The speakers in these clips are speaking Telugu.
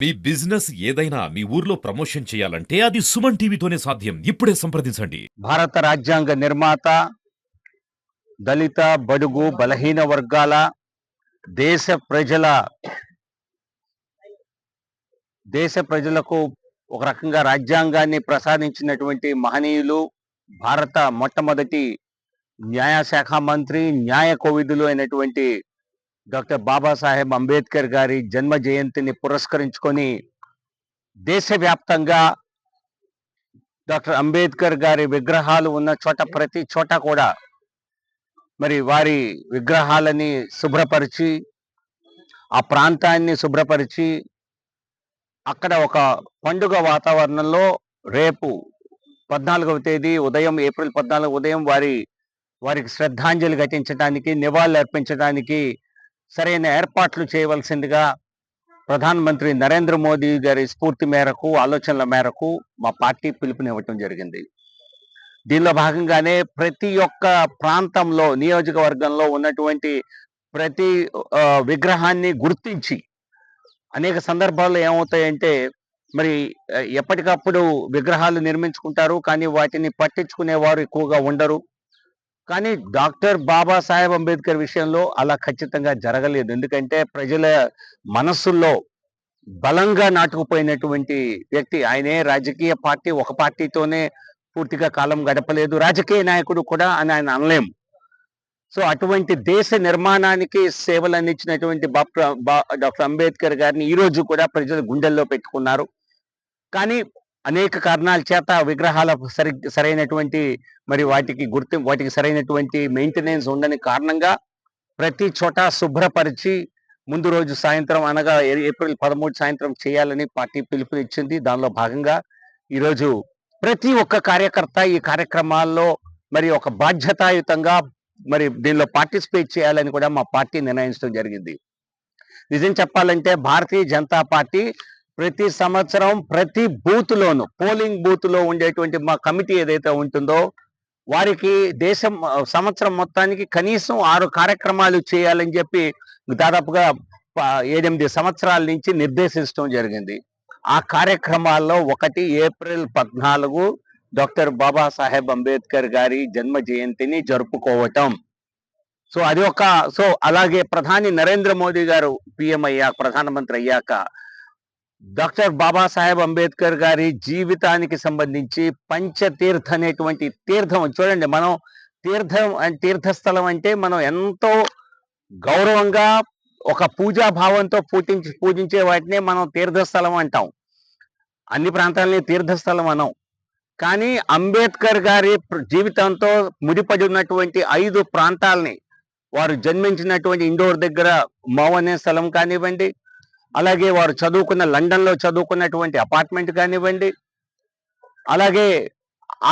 మీ బిజినెస్ ఏదైనా మీ ఊర్లో ప్రమోషన్ చేయాలంటే అది సుమన్ టీవీతోనే సాధ్యం. ఇప్పుడే సంప్రదించండి. భారత రాజ్యాంగ నిర్మాత దళిత బడుగు బలహీన వర్గాల దేశ ప్రజల దేశ ప్రజలకు ఒక రకంగా రాజ్యాంగాన్ని ప్రసాదించినటువంటి మహనీయులు భారత మొట్టమొదటి న్యాయశాఖ మంత్రి న్యాయ కోవిదులు అయినటువంటి డాక్టర్ బాబాసాహెబ్ అంబేద్కర్ గారి జన్మ జయంతిని పురస్కరించుకొని దేశవ్యాప్తంగా డాక్టర్ అంబేద్కర్ గారి విగ్రహాలు ఉన్న చోట ప్రతి చోట కూడా మరి వారి విగ్రహాలని శుభ్రపరిచి ఆ ప్రాంతాన్ని శుభ్రపరిచి అక్కడ ఒక పండుగ వాతావరణంలో రేపు పద్నాలుగవ తేదీ ఉదయం ఏప్రిల్ పద్నాలుగు ఉదయం వారి వారికి శ్రద్ధాంజలి ఘటించడానికి నివాళులు అర్పించడానికి సరైన ఏర్పాట్లు చేయవలసిందిగా ప్రధానమంత్రి నరేంద్ర మోదీ గారి స్ఫూర్తి మేరకు ఆలోచనల మేరకు మా పార్టీ పిలుపునివ్వటం జరిగింది. దీనిలో భాగంగానే ప్రతి ఒక్క ప్రాంతంలో నియోజకవర్గంలో ఉన్నటువంటి ప్రతి ఆ, విగ్రహాన్ని గుర్తించి అనేక సందర్భాల్లో ఏమవుతాయంటే మరి ఎప్పటికప్పుడు విగ్రహాలు నిర్మించుకుంటారు కానీ వాటిని పట్టించుకునేవారు ఎక్కువగా ఉండరు. కానీ డాక్టర్ బాబాసాహెబ్ అంబేద్కర్ విషయంలో అలా ఖచ్చితంగా జరగలేదు. ఎందుకంటే ప్రజల మనస్సుల్లో బలంగా నాటుకుపోయినటువంటి వ్యక్తి ఆయనే. రాజకీయ పార్టీ ఒక పార్టీతోనే పూర్తిగా కాలం గడపలేదు. రాజకీయ నాయకుడు కూడా అని ఆయన అనలేము. సో అటువంటి దేశ నిర్మాణానికి సేవలు అందించినటువంటి బాప్- బా- డాక్టర్ అంబేద్కర్ గారిని ఈ రోజు కూడా ప్రజలు గుండెల్లో పెట్టుకున్నారు. కానీ అనేక కారణాల చేత విగ్రహాల సరి సరైనటువంటి మరి వాటికి గుర్తి వాటికి సరైనటువంటి మెయింటెనెన్స్ ఉండని కారణంగా ప్రతి చోట శుభ్రపరిచి ముందు రోజు సాయంత్రం అనగా ఏప్రిల్ పదమూడు సాయంత్రం చేయాలని పార్టీ పిలుపునిచ్చింది దానిలో భాగంగా ఈరోజు ప్రతి ఒక్క కార్యకర్త ఈ కార్యక్రమాల్లో మరి ఒక బాధ్యతాయుతంగా మరి దీనిలో పార్టిసిపేట్ చేయాలని కూడా మా పార్టీ నిర్ణయించడం జరిగింది. నిజం చెప్పాలంటే భారతీయ జనతా పార్టీ ప్రతి సంవత్సరం ప్రతి బూత్ లోను పోలింగ్ బూత్లో ఉండేటువంటి మా కమిటీ ఏదైతే ఉంటుందో వారికి దేశం సంవత్సరం మొత్తానికి కనీసం ఆరు కార్యక్రమాలు చేయాలని చెప్పి దాదాపుగా ఎనిమిది సంవత్సరాల నుంచి నిర్దేశించడం జరిగింది. ఆ కార్యక్రమాల్లో ఒకటి ఏప్రిల్ పద్నాలుగు డాక్టర్ బాబాసాహెబ్ అంబేద్కర్ గారి జన్మ జయంతిని జరుపుకోవటం. సో అది ఒక సో అలాగే ప్రధాని నరేంద్ర మోదీ గారు పిఎం అయ్యాక ప్రధానమంత్రి అయ్యాక డాక్టర్ బాబాసాహెబ్ అంబేద్కర్ గారి జీవితానికి సంబంధించి పంచతీర్థ అనేటువంటి తీర్థం. చూడండి మనం తీర్థం తీర్థస్థలం అంటే మనం ఎంతో గౌరవంగా ఒక పూజా భావంతో పూజించి పూజించే వాటినే మనం తీర్థస్థలం అంటాం. అన్ని ప్రాంతాలని తీర్థస్థలం అనం. కానీ అంబేద్కర్ గారి జీవితంతో ముడిపడి ఉన్నటువంటి ఐదు ప్రాంతాలని వారు జన్మించినటువంటి ఇండోర్ దగ్గర మౌ అనే స్థలం కానివ్వండి అలాగే వారు చదువుకున్న లండన్లో చదువుకున్నటువంటి అపార్ట్మెంట్ కానివ్వండి అలాగే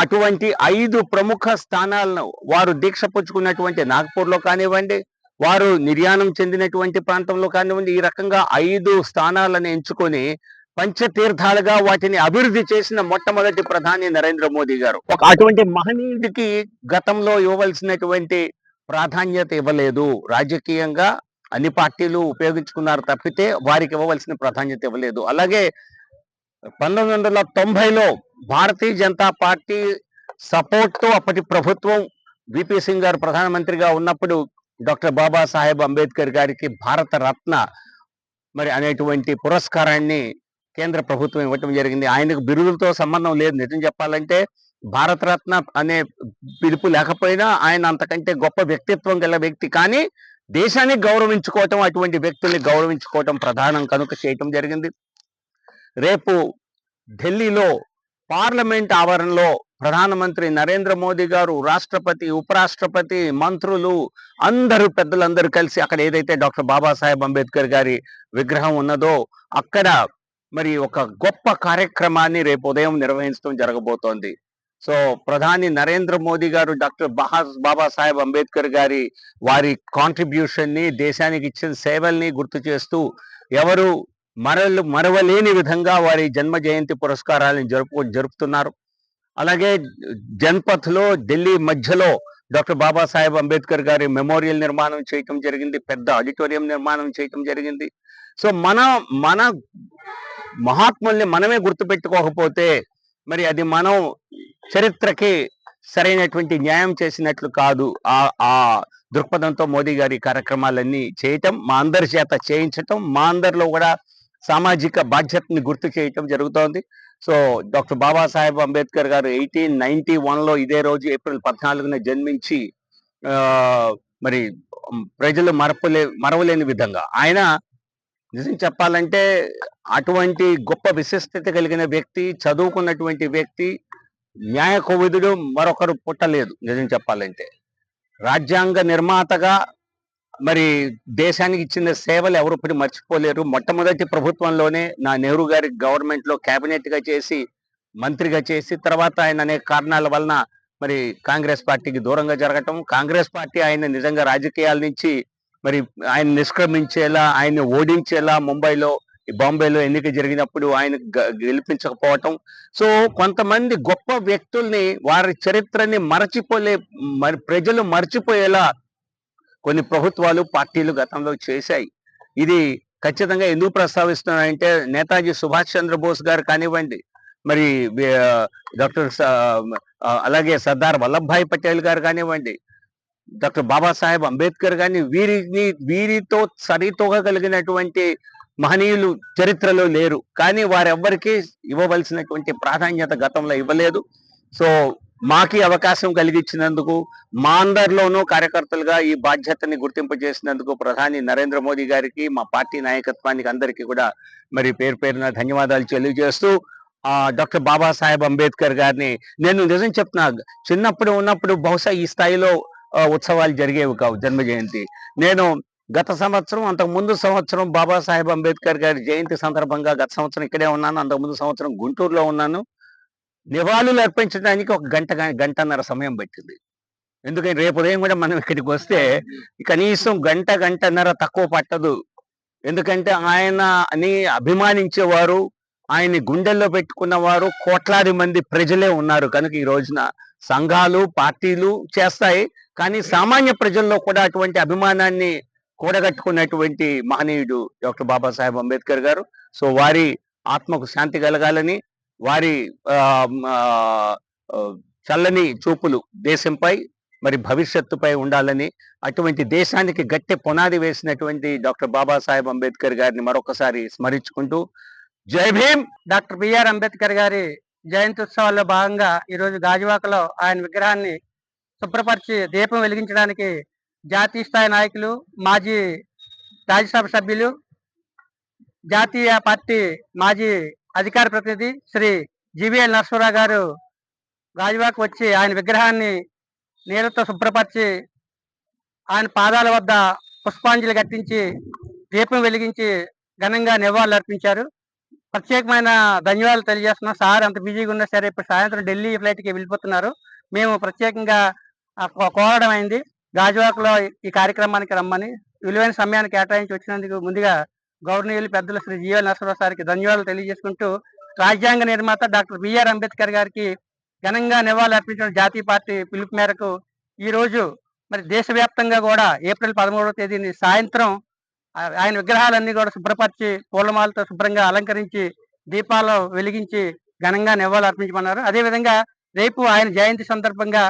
అటువంటి ఐదు ప్రముఖ స్థానాలను వారు దీక్ష పుచ్చుకున్నటువంటి నాగ్పూర్లో కానివ్వండి వారు నిర్యాణం చెందినటువంటి ప్రాంతంలో కానివ్వండి ఈ రకంగా ఐదు స్థానాలను ఎంచుకొని పంచతీర్థాలుగా వాటిని అభివృద్ధి చేసిన మొట్టమొదటి ప్రధాని నరేంద్ర మోదీ గారు. ఒక అటువంటి మహనీయుడికి గతంలో ఇవ్వవలసినటువంటి ప్రాధాన్యత ఇవ్వలేదు. రాజకీయంగా అన్ని పార్టీలు ఉపయోగించుకున్నారు తప్పితే వారికి ఇవ్వవలసిన ప్రాధాన్యత ఇవ్వలేదు. అలాగే పంతొమ్మిది వందల తొంభైలో భారతీయ జనతా పార్టీ సపోర్ట్తో అప్పటి ప్రభుత్వం విపి సింగ్ గారు ప్రధానమంత్రిగా ఉన్నప్పుడు డాక్టర్ బాబాసాహెబ్ అంబేద్కర్ గారికి భారత రత్న మరి అనేటువంటి పురస్కారాన్ని కేంద్ర ప్రభుత్వం ఇవ్వటం జరిగింది. ఆయనకు బిరుదులతో సంబంధం లేదు. నిజం చెప్పాలంటే భారతరత్న అనే పిలుపు లేకపోయినా ఆయన అంతకంటే గొప్ప వ్యక్తిత్వం గల వ్యక్తి. కానీ దేశాన్ని గౌరవించుకోవటం అటువంటి వ్యక్తుల్ని గౌరవించుకోవటం ప్రధానం కనుక చేయటం జరిగింది. రేపు ఢిల్లీలో పార్లమెంట్ ఆవరణలో ప్రధానమంత్రి నరేంద్ర మోదీ గారు రాష్ట్రపతి ఉపరాష్ట్రపతి మంత్రులు అందరూ పెద్దలందరూ కలిసి అక్కడ ఏదైతే డాక్టర్ బాబాసాహెబ్ అంబేద్కర్ గారి విగ్రహం ఉన్నదో అక్కడ మరి ఒక గొప్ప కార్యక్రమాన్ని రేపు ఉదయం నిర్వహించడం జరగబోతోంది. సో ప్రధాని నరేంద్ర మోదీ గారు డాక్టర్ బాహా బాబాసాహెబ్ అంబేద్కర్ గారి వారి కాంట్రిబ్యూషన్ని దేశానికి ఇచ్చిన సేవల్ని గుర్తు చేస్తూ ఎవరు మరలు మరవలేని విధంగా వారి జన్మ జయంతి పురస్కారాలను జరుపు జరుపుతున్నారు. అలాగే జన్పథ్లో ఢిల్లీ మధ్యలో డాక్టర్ బాబాసాహెబ్ అంబేద్కర్ గారి మెమోరియల్ నిర్మాణం చేయటం జరిగింది పెద్ద ఆడిటోరియం నిర్మాణం చేయటం జరిగింది. సో మన మన మహాత్ముల్ని మనమే గుర్తుపెట్టుకోకపోతే మరి అది మనం చరిత్రకి సరైనటువంటి న్యాయం చేసినట్లు కాదు ఆ ఆ దృక్పథంతో మోదీ గారి కార్యక్రమాలన్నీ చేయటం మా అందరి చేత చేయించటం మా అందరిలో కూడా సామాజిక బాధ్యతని గుర్తు చేయటం జరుగుతోంది. సో డాక్టర్ బాబాసాహెబ్ అంబేద్కర్ గారు ఎయిటీన్ నైన్టీ లో ఇదే రోజు ఏప్రిల్ పద్నాలుగున జన్మించి మరి ప్రజలు మరపలే మరవలేని విధంగా. ఆయన నిజం చెప్పాలంటే అటువంటి గొప్ప విశిష్టత కలిగిన వ్యక్తి చదువుకున్నటువంటి వ్యక్తి న్యాయ కోవిదుడు మరొకరు పుట్టలేదు నిజం చెప్పాలంటే. రాజ్యాంగ నిర్మాతగా మరి దేశానికి ఇచ్చిన సేవలు ఎవరు ఇప్పుడు మర్చిపోలేరు. మొట్టమొదటి ప్రభుత్వంలోనే నా నెహ్రూ గారి గవర్నమెంట్లో గా చేసి మంత్రిగా చేసి తర్వాత ఆయన అనేక కారణాల వలన మరి కాంగ్రెస్ పార్టీకి దూరంగా జరగటం కాంగ్రెస్ పార్టీ ఆయన నిజంగా రాజకీయాల నుంచి మరి ఆయన నిష్క్రమించేలా ఆయన్ని ఓడించేలా ముంబైలో బాంబేలో ఎన్నిక జరిగినప్పుడు ఆయన గెలిపించకపోవటం. సో కొంతమంది గొప్ప వ్యక్తుల్ని వారి చరిత్రని మరచిపోలే మరి ప్రజలు మర్చిపోయేలా కొన్ని ప్రభుత్వాలు పార్టీలు గతంలో చేశాయి. ఇది ఖచ్చితంగా ఎందుకు ప్రస్తావిస్తున్నానంటే నేతాజీ సుభాష్ చంద్రబోస్ గారు కానివ్వండి మరి డాక్టర్ అలాగే సర్దార్ వల్లభాయ్ పటేల్ గారు కానివ్వండి డాక్టర్ బాబాసాహెబ్ అంబేద్కర్ కానీ వీరిని వీరితో సరితూగగలిగినటువంటి మహనీయులు చరిత్రలో లేరు. కానీ వారెవ్వరికీ ఇవ్వవలసినటువంటి ప్రాధాన్యత గతంలో ఇవ్వలేదు. సో మాకి అవకాశం కలిగించినందుకు మా అందరిలోనూ కార్యకర్తలుగా ఈ బాధ్యతని గుర్తింపు చేసినందుకు ప్రధాని నరేంద్ర మోదీ గారికి మా పార్టీ నాయకత్వానికి అందరికీ కూడా మరి పేరు పేరున ధన్యవాదాలు తెలియజేస్తూ ఆ డాక్టర్ బాబాసాహెబ్ అంబేద్కర్ గారిని నేను నిజం చెప్తున్నా చిన్నప్పుడు ఉన్నప్పుడు బహుశా ఈ స్థాయిలో ఉత్సవాలు జరిగేవి కావు జన్మ జయంతి నేను గత సంవత్సరం అంతకు ముందు సంవత్సరం బాబాసాహెబ్ అంబేద్కర్ గారి జయంతి సందర్భంగా గత సంవత్సరం ఇక్కడే ఉన్నాను. అంతకు ముందు సంవత్సరం గుంటూరులో ఉన్నాను. నివాళులు అర్పించడానికి ఒక గంట గంటన్నర సమయం పట్టింది. ఎందుకంటే రేపు ఉదయం కూడా మనం ఇక్కడికి వస్తే కనీసం గంట గంటన్నర తక్కువ పట్టదు. ఎందుకంటే ఆయన అని అభిమానించేవారు ఆయన్ని గుండెల్లో పెట్టుకున్నవారు కోట్లాది మంది ప్రజలే ఉన్నారు. కనుక ఈ రోజున సంఘాలు పార్టీలు చేస్తాయి. కానీ సామాన్య ప్రజల్లో కూడా అటువంటి అభిమానాన్ని కూడగట్టుకున్నటువంటి మహనీయుడు డాక్టర్ బాబాసాహెబ్ అంబేద్కర్ గారు. సో వారి ఆత్మకు శాంతి కలగాలని వారి ఆ, చల్లని చూపులు దేశంపై మరి భవిష్యత్తుపై ఉండాలని అటువంటి దేశానికి గట్టి పునాది వేసినటువంటి డాక్టర్ బాబాసాహెబ్ అంబేద్కర్ గారిని మరొకసారి స్మరించుకుంటూ జై భీమ్! డాక్టర్ బిఆర్ అంబేద్కర్ గారి జయంతి ఉత్సవాల్లో భాగంగా ఈరోజు గాజువాకలో ఆయన విగ్రహాన్ని శుభ్రపరిచి దీపం వెలిగించడానికి జాతీయ స్థాయి నాయకులు మాజీ రాజ్యసభ సభ్యులు జాతీయ పార్టీ మాజీ అధికార ప్రతినిధి శ్రీ జివిఎల్ నరసింహరావు గారు గాజువాకు వచ్చి ఆయన విగ్రహాన్ని నీళ్ళతో శుభ్రపరిచి ఆయన పాదాల వద్ద పుష్పాంజలి కట్టించి దీపం వెలిగించి ఘనంగా నివాళులు అర్పించారు ప్రత్యేకమైన ధన్యవాదాలు తెలియజేస్తున్నాం. సార్ అంత బిజీగా ఉన్నా సరే ఇప్పుడు సాయంత్రం ఢిల్లీ ఫ్లైట్కి వెళ్ళిపోతున్నారు. మేము ప్రత్యేకంగా కోరడం అయింది. గాజువాకలో ఈ కార్యక్రమానికి రమ్మని విలువైన సమయాన్ని కేటాయించి వచ్చినందుకు ముందుగా గౌరవనీయులు పెద్దలు శ్రీ జీవ నరసరావు సార్కి ధన్యవాదాలు తెలియజేసుకుంటూ రాజ్యాంగ నిర్మాత డాక్టర్ బిఆర్ అంబేద్కర్ గారికి ఘనంగా నివాళులు అర్పించిన జాతీయ పార్టీ పిలుపు మేరకు ఈ రోజు మరి దేశవ్యాప్తంగా కూడా ఏప్రిల్ పదమూడవ తేదీని సాయంత్రం ఆయన విగ్రహాలన్నీ కూడా శుభ్రపరిచి పూలమాలతో శుభ్రంగా అలంకరించి దీపాలు వెలిగించి ఘనంగా నివాళులు అర్పించమన్నారు. అదేవిధంగా రేపు ఆయన జయంతి సందర్భంగా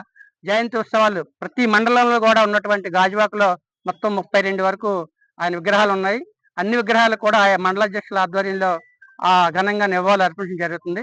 జయంతి ఉత్సవాలు ప్రతి మండలంలో కూడా ఉన్నటువంటి గాజువాకలో మొత్తం ముప్పై రెండు వరకు ఆయన విగ్రహాలు ఉన్నాయి. అన్ని విగ్రహాలు కూడా ఆయా మండల అధ్యక్షుల ఆధ్వర్యంలో ఆ ఘనంగా నివాళులు అర్పించడం జరుగుతుంది.